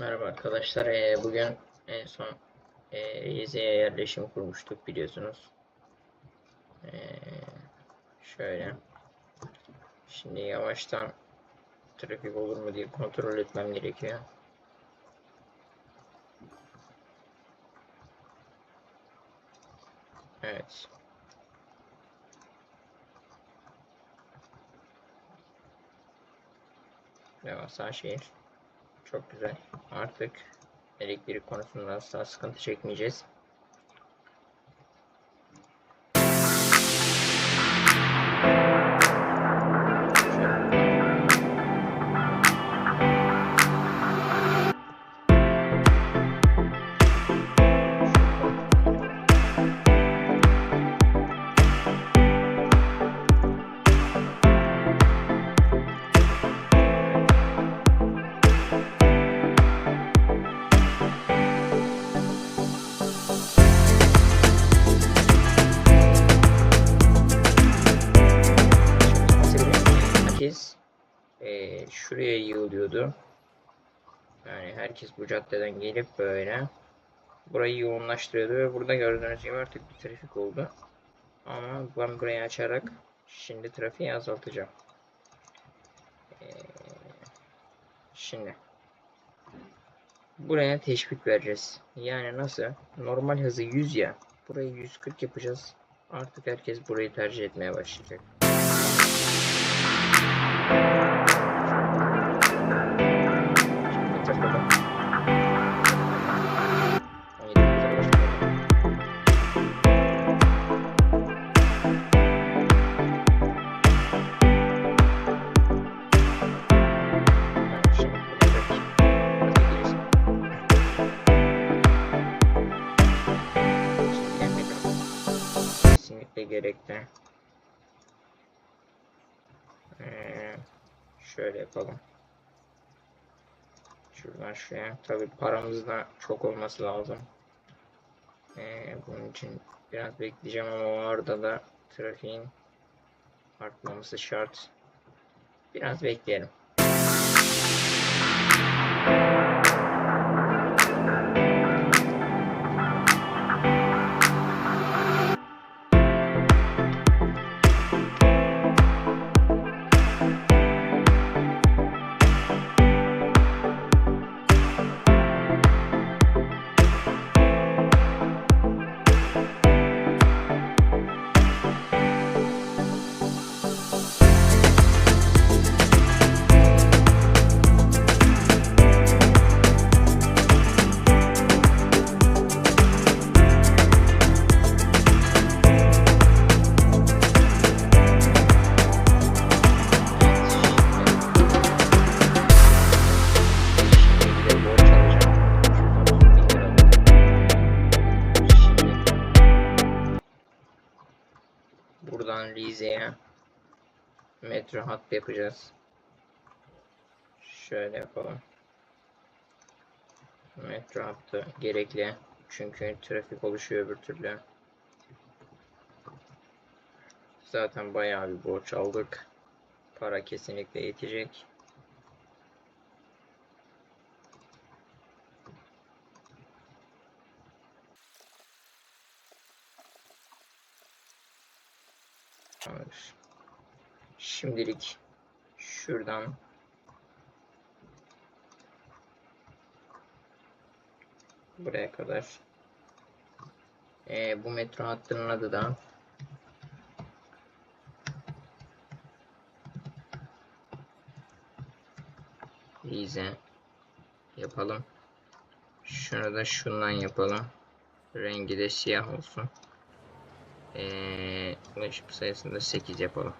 Merhaba arkadaşlar. Ee, bugün en son e, Rize'ye yerleşim kurmuştuk biliyorsunuz. Ee, şöyle. Şimdi yavaştan trafik olur mu diye kontrol etmem gerekiyor. Evet. Devasa şehir. Çok güzel. Artık elektrik konusunda asla sıkıntı çekmeyeceğiz. Yığılıyordu. Yani herkes bu caddeden gelip böyle burayı yoğunlaştırıyordu ve burada gördüğünüz gibi artık bir trafik oldu. Ama ben burayı açarak şimdi trafiği azaltacağım. Eee, şimdi buraya teşvik vereceğiz. Yani nasıl? Normal hızı 100 ya. Burayı 140 yapacağız. Artık herkes burayı tercih etmeye başlayacak. Kesinlikle gerekli. Ee, şöyle yapalım. Şuradan şuraya. Tabi paramız da çok olması lazım. Ee, bunun için biraz bekleyeceğim ama o arada da trafiğin artmaması şart. Biraz bekleyelim. Metro hattı yapacağız. Şöyle yapalım. Metro hattı gerekli. Çünkü trafik oluşuyor öbür türlü. Zaten bayağı bir borç aldık. Para kesinlikle yetecek. Tamamdır. Şimdilik şuradan buraya kadar Ee, bu metro hattının adı da Rize yapalım. Şunu da şundan yapalım. Rengi de siyah olsun. Ee, ulaşım sayısını da 8 yapalım.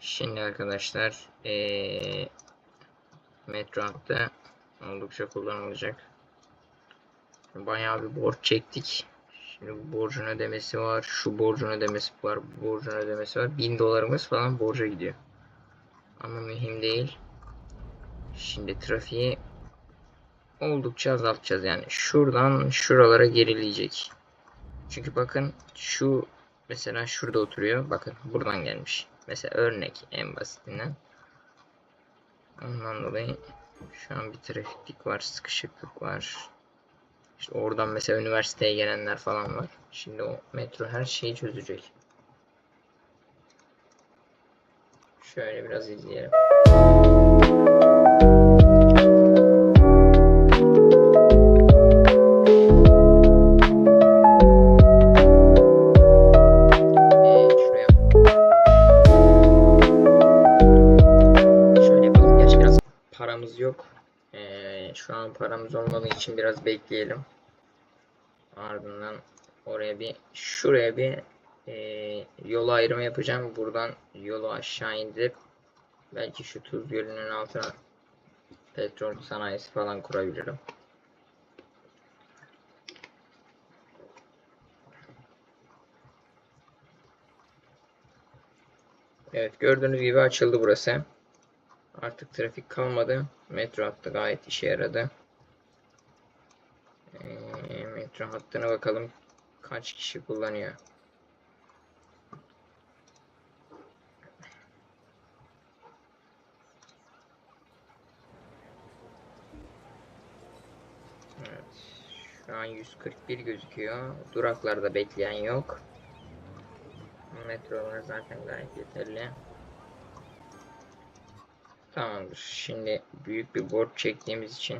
Şimdi arkadaşlar ee, metro hattı oldukça kullanılacak. Bayağı bir borç çektik. Şimdi bu borcun ödemesi var. Şu borcun ödemesi var. Bu borcun ödemesi var. 1000 dolarımız falan borca gidiyor. Ama mühim değil. Şimdi trafiği oldukça azaltacağız yani. Şuradan şuralara gerileyecek. Çünkü bakın şu mesela şurada oturuyor. Bakın buradan gelmiş. Mesela örnek en basitinden. Ondan dolayı Şu an bir trafiklik var, sıkışıklık var. İşte oradan mesela üniversiteye gelenler falan var. Şimdi o metro her şeyi çözecek. Şöyle biraz izleyelim. An paramız olmadığı için biraz bekleyelim. Ardından oraya bir şuraya bir e, yol ayrımı yapacağım. Buradan yolu aşağı indirip belki şu Tuz Gölü'nün altına petrol sanayisi falan kurabilirim. Evet gördüğünüz gibi açıldı burası. Artık trafik kalmadı. Metro hattı gayet işe yaradı. Ee, metro hattına bakalım kaç kişi kullanıyor. Şu an 141 gözüküyor. Duraklarda bekleyen yok. Metrolar zaten gayet yeterli. Tamamdır. Şimdi büyük bir borç çektiğimiz için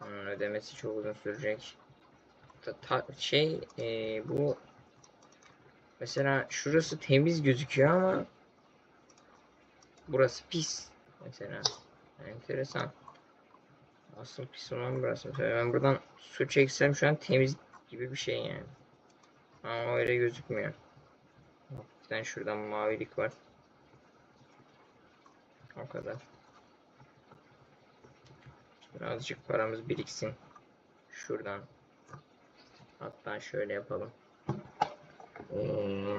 onun ödemesi çok uzun sürecek. Ta- ta- şey e, bu mesela şurası temiz gözüküyor ama burası pis mesela. Enteresan. Asıl pis olan burası. Mesela ben buradan su çeksem şu an temiz gibi bir şey yani. Ama öyle gözükmüyor. Hafiften şuradan mavilik var. O kadar. Birazcık paramız biriksin. Şuradan. Hatta şöyle yapalım. Ee,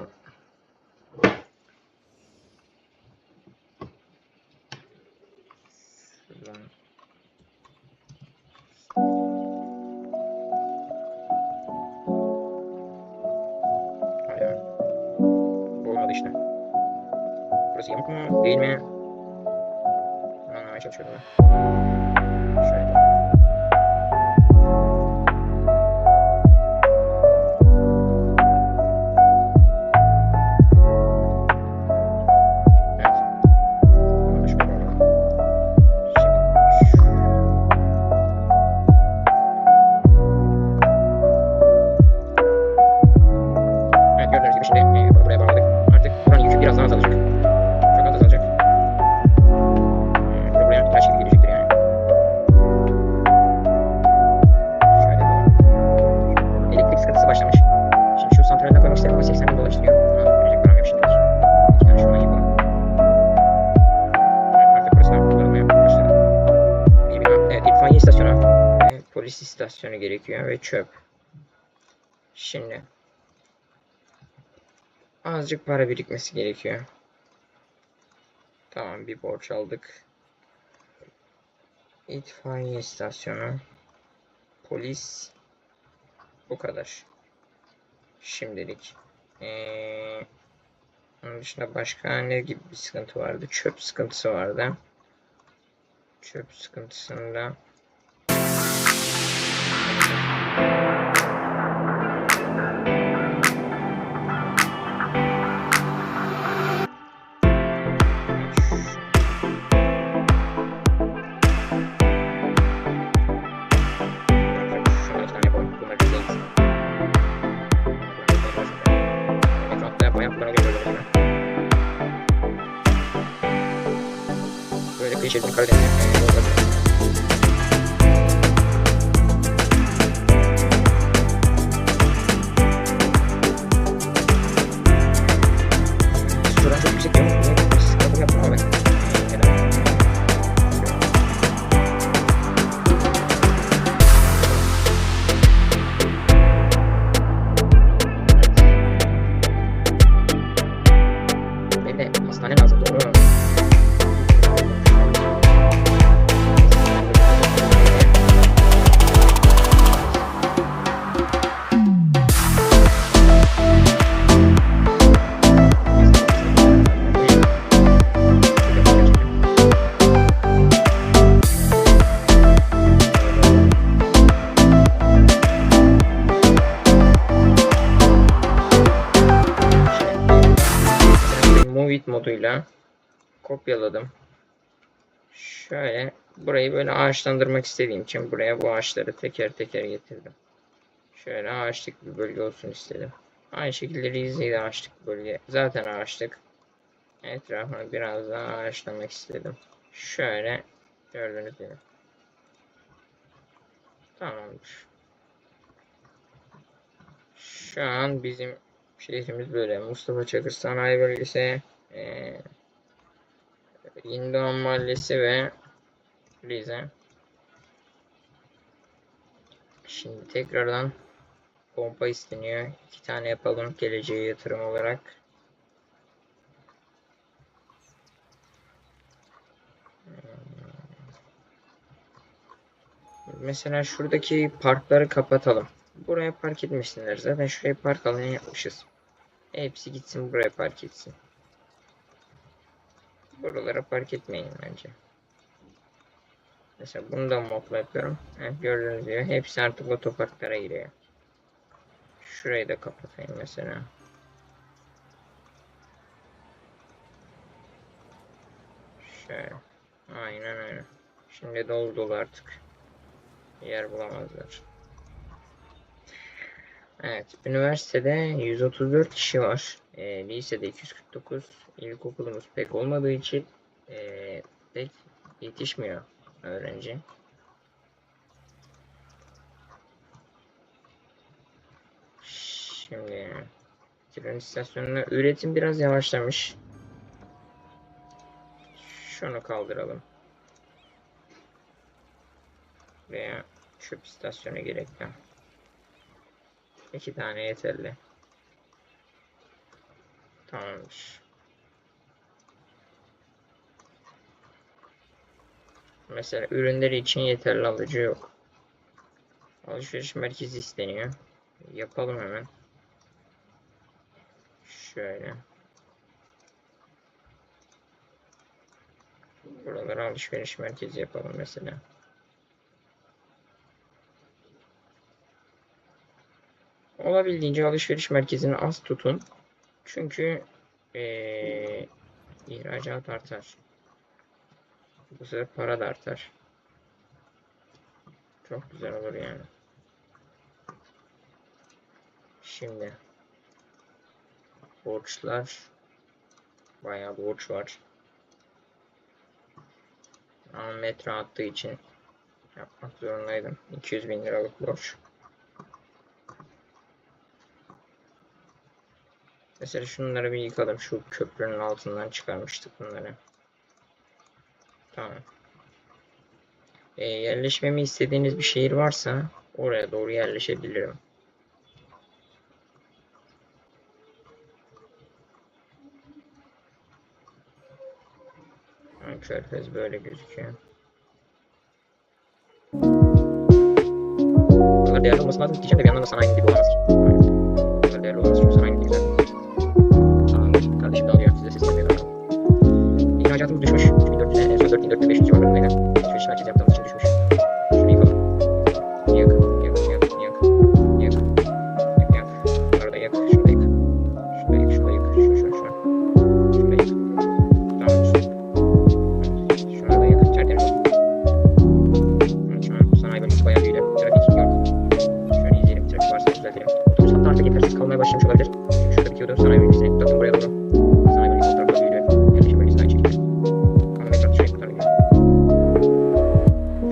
şuradan. Hayır. Olmadı işte. Burası yamuk mu? Değil mi? Bunu anlamaya polis istasyonu gerekiyor ve çöp. Şimdi azıcık para birikmesi gerekiyor. Tamam bir borç aldık. İtfaiye istasyonu. Polis. Bu kadar. Şimdilik. Ee, onun dışında başka ne gibi bir sıkıntı vardı? Çöp sıkıntısı vardı. Çöp sıkıntısında Şunları moduyla kopyaladım. Şöyle burayı böyle ağaçlandırmak istediğim için buraya bu ağaçları teker teker getirdim. Şöyle ağaçlık bir bölge olsun istedim. Aynı şekilde Rize'yi de ağaçlık bölge. Zaten ağaçlık. Etrafını biraz daha ağaçlamak istedim. Şöyle gördüğünüz gibi. Tamamdır. Şu an bizim şehrimiz böyle. Mustafa Çakır Sanayi Bölgesi, eee Yenidoğan Mahallesi ve Rize. Şimdi tekrardan pompa isteniyor. İki tane yapalım geleceğe yatırım olarak. Mesela şuradaki parkları kapatalım. Buraya park etmesinler. Zaten şuraya park alanı yapmışız. Hepsi gitsin buraya park etsin. Buralara park etmeyin bence. Mesela bunu da modla yapıyorum. Evet, gördüğünüz gibi hepsi artık otoparklara giriyor. Şurayı da kapatayım mesela. Şöyle. Aynen öyle. Şimdi dolu dolu artık. Yer bulamazlar. Evet, üniversitede 134 kişi var. E, lisede 249. İlkokulumuz pek olmadığı için e, pek yetişmiyor öğrenci. Şimdi tren istasyonuna üretim biraz yavaşlamış. Şunu kaldıralım. Veya çöp istasyonu gerekli. İki tane yeterli. Tamamdır. Mesela ürünleri için yeterli alıcı yok. Alışveriş merkezi isteniyor. Yapalım hemen. Şöyle. Buralara alışveriş merkezi yapalım mesela. Olabildiğince alışveriş merkezini az tutun. Çünkü ee, ihracat artar. Bu sefer para da artar. Çok güzel olur yani. Şimdi borçlar bayağı borç var. Ama metro attığı için yapmak zorundaydım. 200 bin liralık borç. Mesela şunları bir yıkalım. Şu köprünün altından çıkarmıştık bunları. Tamam. E, yerleşmemi istediğiniz bir şehir varsa oraya doğru yerleşebilirim. Körfez böyle gözüküyor. Buralar değerli olması lazım diyeceğim de bir yandan da sanayi gibi olamaz ki. Buralar değerli olması düşmüş. 3400'e, en son 4500 civarlarındaydı. Alışveriş merkezi yaptığımız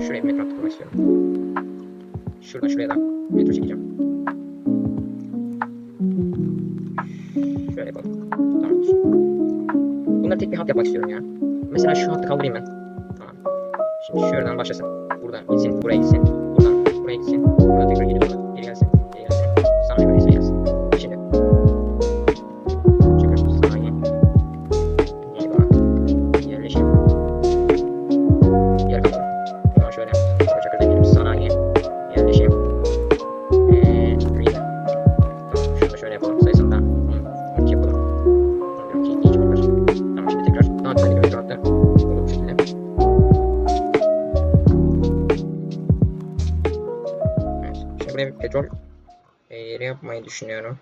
Şuraya metro kurmak istiyorum. Şuradan şuraya da metro çekeceğim. Şöyle yapalım. Tamamdır. Bunları tek bir hat yapmak istiyorum ya. Mesela şu hattı kaldırayım ben. Tamam. Şimdi şuradan başlasın. Buradan gitsin, buraya gitsin. Buradan buraya gitsin. Buradan tekrar geri Çakır'da gelip sanayi. Yerleşim. Rize. Tamam. Şunu şöyle yapalım. Sayısını da 10, 12 yapalım. 11, 12, 2 yapalım. Tamam şimdi tekrar. Daha şekilde. Evet. Şimdi petrol yeri yapmayı düşünüyorum.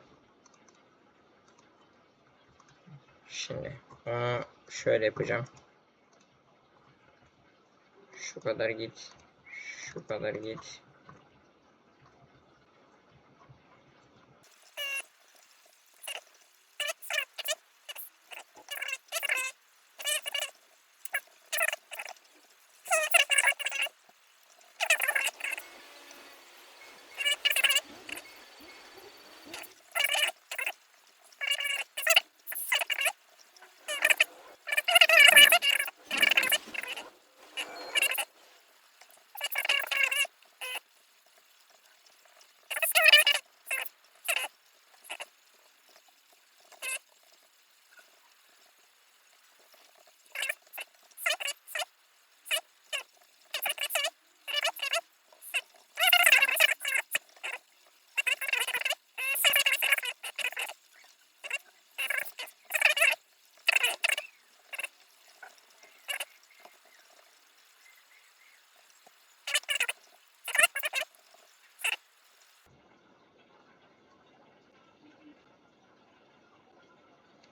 Şimdi Onu şöyle yapacağım. Şu kadar git. Kadar git.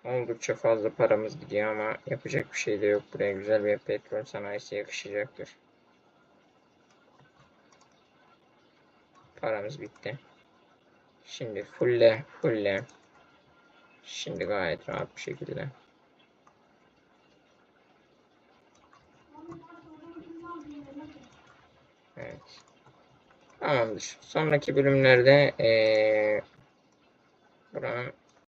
Oldukça fazla paramız gidiyor ama yapacak bir şey de yok. Buraya güzel bir petrol sanayisi yakışacaktır. Paramız bitti. Şimdi fulle fulle. Şimdi gayet rahat bir şekilde. Evet. Tamamdır. Sonraki bölümlerde eee buranın